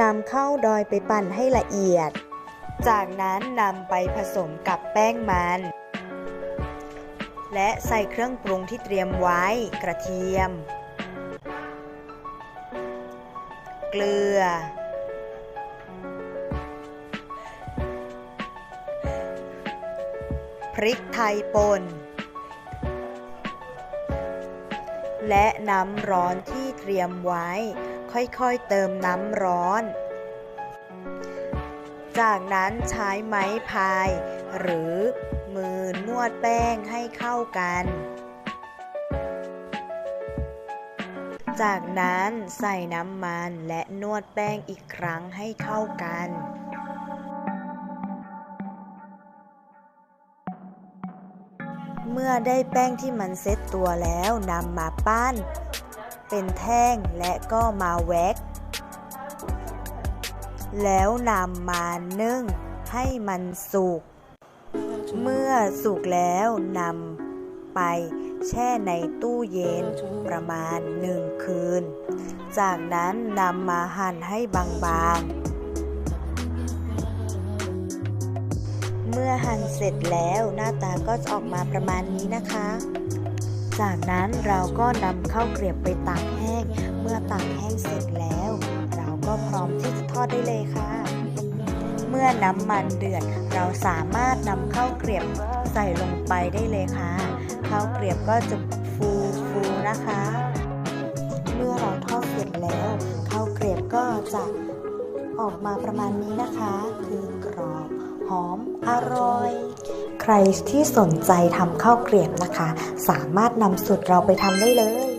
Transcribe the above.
นำข้าวดอยไปปั่นให้ละเอียด จากนั้นนำไปผสมกับแป้งมัน และใส่เครื่องปรุงที่เตรียมไว้กระเทียม เกลือ พริกไทยป่น และน้ำร้อนที่เตรียมไว้ ค่อยๆเติมน้ำร้อน จากนั้นใช้ไม้พาย หรือมือนวดแป้งให้เข้ากัน จากนั้นใส่น้ำมันและนวดแป้งอีกครั้งให้เข้ากัน เมื่อได้แป้งที่มันเซ็ตตัวแล้วนำมาปั้น เป็นแท่งและก็มาแว็ก แล้วนำมานึ่งให้มันสุก เมื่อสุกแล้วนำไปแช่ในตู้เย็นประมาณหนึ่งคืน จากนั้นนำมาหั่นให้บางๆ มื่อหั่นเสร็จแล้วหน้าตาก็จะออกมาประมาณนี้นะคะ จากนั้นเราก็นำข้าวเกรียบไปตากแห้ง เมื่อตากแห้งเสร็จแล้ว เราก็พร้อมที่จะทอดได้เลยค่ะ เมื่อน้ำมันเดือด เราสามารถนำข้าวเกรียบใส่ลงไปได้เลยค่ะข้าวเกรียบก็จะฟูฟูๆนะคะ เมื่อเราทอดเสร็จแล้วข้าวเกรียบก็จะออกมาประมาณนี้นะคะ คือกรอบ หอม อร่อย ใครที่สนใจทำข้าวเกรียบนะคะ สามารถนำสูตรเราไปทำได้เลย